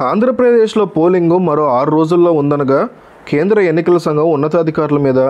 ఆంధ్రప్రదేశ్లో పోలింగు మరో ఆరు రోజుల్లో ఉందనగా కేంద్ర ఎన్నికల సంఘం ఉన్నతాధికారుల మీద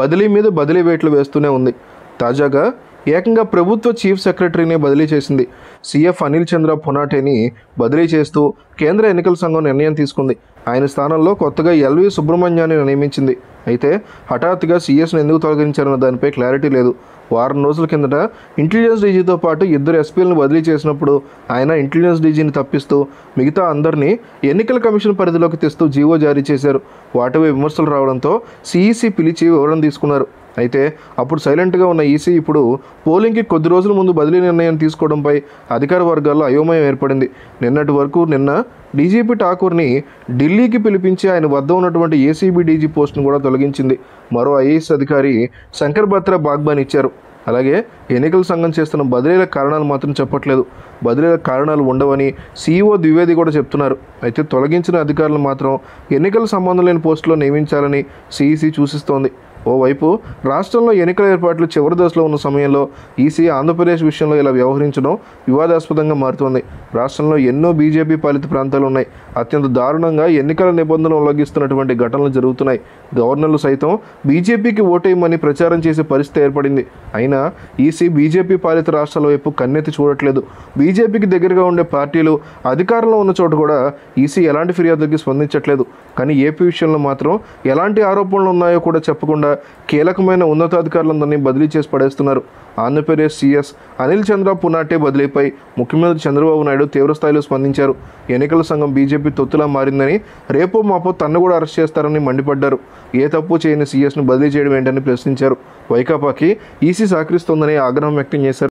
బదిలీ మీద బదిలీ వేట్లు వేస్తూనే ఉంది. తాజాగా ఏకంగా ప్రభుత్వ చీఫ్ సెక్రటరీని బదిలీ చేసింది. సీఎఫ్ అనిల్ చంద్ర పొనాటేని బదిలీ చేస్తూ కేంద్ర ఎన్నికల సంఘం నిర్ణయం తీసుకుంది. ఆయన స్థానంలో కొత్తగా ఎల్వి సుబ్రహ్మణ్యాన్ని నియమించింది. అయితే హఠాత్తుగా సీఎస్ను ఎందుకు తొలగించారన్న దానిపై క్లారిటీ లేదు. వారం రోజుల కిందట ఇంటెలిజెన్స్ డీజీతో పాటు ఇద్దరు ఎస్పీలను బదిలీ చేసినప్పుడు ఆయన ఇంటెలిజెన్స్ డీజీని తప్పిస్తూ మిగతా అందరినీ ఎన్నికల కమిషన్ పరిధిలోకి తెస్తూ జీవో జారీ చేశారు. వాటిపై విమర్శలు రావడంతో సిఈసి పిలిచి వివరణ తీసుకున్నారు. అయితే అప్పుడు సైలెంట్గా ఉన్న ఈసీ ఇప్పుడు పోలింగ్కి కొద్ది రోజుల ముందు బదిలీ నిర్ణయం తీసుకోవడంపై అధికార వర్గాల్లో అయోమయం ఏర్పడింది. నిన్నటి వరకు నిన్న డీజీపీ ఠాకూర్ని ఢిల్లీకి పిలిపించి ఆయన వద్ద ఉన్నటువంటి ఏసీబీ డీజీ పోస్టును కూడా తొలగించింది. మరో ఐఏఎస్ అధికారి శంకర్ బత్రా బాగ్బాన్ ఇచ్చారు. అలాగే ఎన్నికల సంఘం చేస్తున్న బదిలీల కారణాలు మాత్రం చెప్పట్లేదు. బదిలీల కారణాలు ఉండవని సీఈఓ ద్వివేది కూడా చెప్తున్నారు. అయితే తొలగించిన అధికారులు మాత్రం ఎన్నికల సంబంధం లేని పోస్టులో నియమించాలని సీఈసీ సూచిస్తోంది. ఓవైపు రాష్ట్రంలో ఎన్నికల ఏర్పాట్లు చివరి దశలో ఉన్న సమయంలో ఈసీ ఆంధ్రప్రదేశ్ విషయంలో ఇలా వ్యవహరించడం వివాదాస్పదంగా మారుతోంది. రాష్ట్రంలో ఎన్నో బీజేపీ పాలిత ప్రాంతాలు ఉన్నాయి. అత్యంత దారుణంగా ఎన్నికల నిబంధనలు ఉల్లంఘిస్తున్నటువంటి ఘటనలు జరుగుతున్నాయి. గవర్నర్లు సైతం బీజేపీకి ఓటేయమని ప్రచారం చేసే పరిస్థితి ఏర్పడింది. అయినా ఈసీ బీజేపీ పాలిత రాష్ట్రాల వైపు కన్నెత్తి చూడట్లేదు. బీజేపీకి దగ్గరగా ఉండే పార్టీలు అధికారంలో ఉన్న చోట కూడా ఈసీ ఎలాంటి ఫిర్యాదులకి స్పందించట్లేదు. కానీ ఏపీ విషయంలో మాత్రం ఎలాంటి ఆరోపణలు ఉన్నాయో కూడా చెప్పకుండా కీలకమైన ఉన్నతాధికారులందరినీ బదిలీ చేసి పడేస్తున్నారు. ఆంధ్రప్రదేశ్ సీఎస్ అనిల్ చంద్ర పునాటే బదిలీపై ముఖ్యమంత్రి చంద్రబాబు నాయుడు తీవ్రస్థాయిలో స్పందించారు. ఎన్నికల సంఘం బీజేపీ తొత్తులా మారిందని రేపో మాపో తన్ను కూడా అరెస్ట్ చేస్తారని మండిపడ్డారు. ఏ తప్పు చేయని సీఎస్ను బదిలీ చేయడం ఏంటని ప్రశ్నించారు. వైకాపాకి ఈసీ సహకరిస్తోందని ఆగ్రహం వ్యక్తం చేశారు.